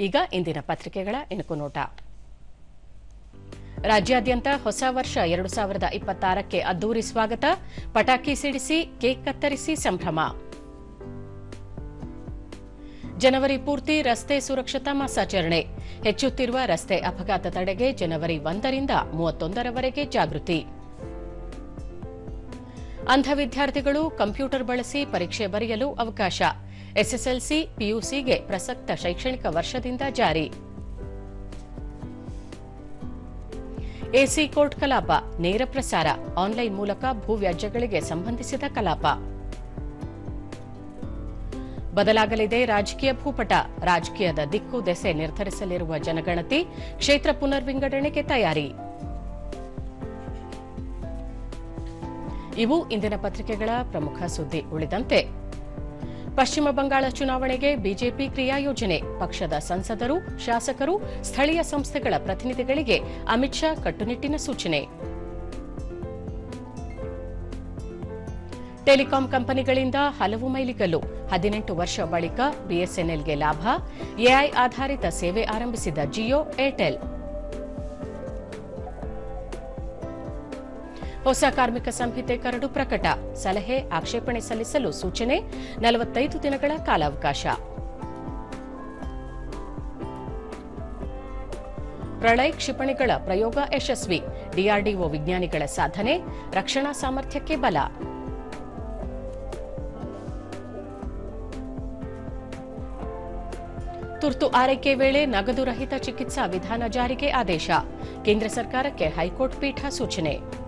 ಈಗ ಇಂದಿನ ಪತ್ರಿಕೆಗಳ ಇಣುಕು ನೋಟ. ರಾಜ್ಯಾದ್ಯಂತ ಹೊಸ ವರ್ಷ ಎರಡು ಸಾವಿರದ ಇಪ್ಪತ್ತಾರಕ್ಕೆ ಅದ್ದೂರಿ ಸ್ವಾಗತ. ಪಟಾಕಿ ಸಿಡಿಸಿ, ಕೇಕ್ ಕತ್ತರಿಸಿ ಸಂಭ್ರಮ. ಜನವರಿ ಪೂರ್ತಿ ರಸ್ತೆ ಸುರಕ್ಷತಾ ಮಾಸಾಚರಣೆ. ಹೆಚ್ಚುತ್ತಿರುವ ರಸ್ತೆ ಅಪಘಾತ ತಡೆಗೆ ಜನವರಿ ಒಂದರಿಂದ ಮೂವತ್ತೊಂದರವರೆಗೆ ಜಾಗೃತಿ. ಅಂಧ ವಿದ್ಯಾರ್ಥಿಗಳು ಕಂಪ್ಯೂಟರ್ ಬಳಸಿ ಪರೀಕ್ಷೆ ಬರೆಯಲು ಅವಕಾಶ. ಎಸ್ಎಸ್ಎಲ್ಸಿ ಪಿಯುಸಿಗೆ ಪ್ರಸಕ್ತ ಶೈಕ್ಷಣಿಕ ವರ್ಷದಿಂದ ಜಾರಿ. ಎಸಿ ಕೋರ್ಟ್ ಕಲಾಪ, ನೇರ ಪ್ರಸಾರ, ಆನ್ಲೈನ್ ಮೂಲಕ ಭೂವ್ಯಾಜ್ಯಗಳಿಗೆ ಸಂಬಂಧಿಸಿದ ಕಲಾಪ. ಬದಲಾಗಲಿದೆ ರಾಜಕೀಯ ಭೂಪಟ, ರಾಜಕೀಯದ ದಿಕ್ಕು ದೆಸೆ ನಿರ್ಧರಿಸಲಿರುವ ಜನಗಣತಿ ಕ್ಷೇತ್ರ ಪುನರ್ವಿಂಗಡಣೆಗೆ ತಯಾರಿ. ಇವು ಇಂದಿನ ಪತ್ರಿಕೆಗಳ ಪ್ರಮುಖ ಸುದ್ದಿ ಉಳಿದಂತೆ. ಪಶ್ಚಿಮ ಬಂಗಾಳ ಚುನಾವಣೆಗೆ ಬಿಜೆಪಿ ಕ್ರಿಯಾ ಯೋಜನೆ. ಪಕ್ಷದ ಸಂಸದರು, ಶಾಸಕರು, ಸ್ಥಳೀಯ ಸಂಸ್ಥೆಗಳ ಪ್ರತಿನಿಧಿಗಳಿಗೆ ಅಮಿತ್ ಶಾ ಕಟ್ಟುನಿಟ್ಟಿನ ಸೂಚನೆ. ಟೆಲಿಕಾಂ ಕಂಪನಿಗಳಿಂದ ಹಲವು ಮೈಲಿಗಲ್ಲು. ಹದಿನೆಂಟು ವರ್ಷ ಬಳಿಕ ಬಿಎಸ್ಎನ್ಎಲ್ಗೆ ಲಾಭ. ಎಐ ಆಧಾರಿತ ಸೇವೆ ಆರಂಭಿಸಿದ ಜಿಯೋ, ಏರ್ಟೆಲ್. ಹೊಸ ಕಾರ್ಮಿಕ ಸಂಹಿತೆ ಕರಡು ಪ್ರಕಟ. ಸಲಹೆ, ಆಕ್ಷೇಪಣೆ ಸಲ್ಲಿಸಲು ಸೂಚನೆ, ನಲವತ್ತೈದು ದಿನಗಳ ಕಾಲಾವಕಾಶ. ಪ್ರಳಯ ಕ್ಷಿಪಣಿಗಳ ಪ್ರಯೋಗ ಯಶಸ್ವಿ. ಡಿಆರ್ಡಿಒ ವಿಜ್ಞಾನಿಗಳ ಸಾಧನೆ, ರಕ್ಷಣಾ ಸಾಮರ್ಥ್ಯಕ್ಕೆ ಬಲ. ತುರ್ತು ಆರೈಕೆ ವೇಳೆ ನಗದು ರಹಿತ ಚಿಕಿತ್ಸಾ ವಿಧಾನ ಜಾರಿಗೆ ಆದೇಶ. ಕೇಂದ್ರ ಸರ್ಕಾರಕ್ಕೆ ಹೈಕೋರ್ಟ್ ಪೀಠ ಸೂಚನೆ.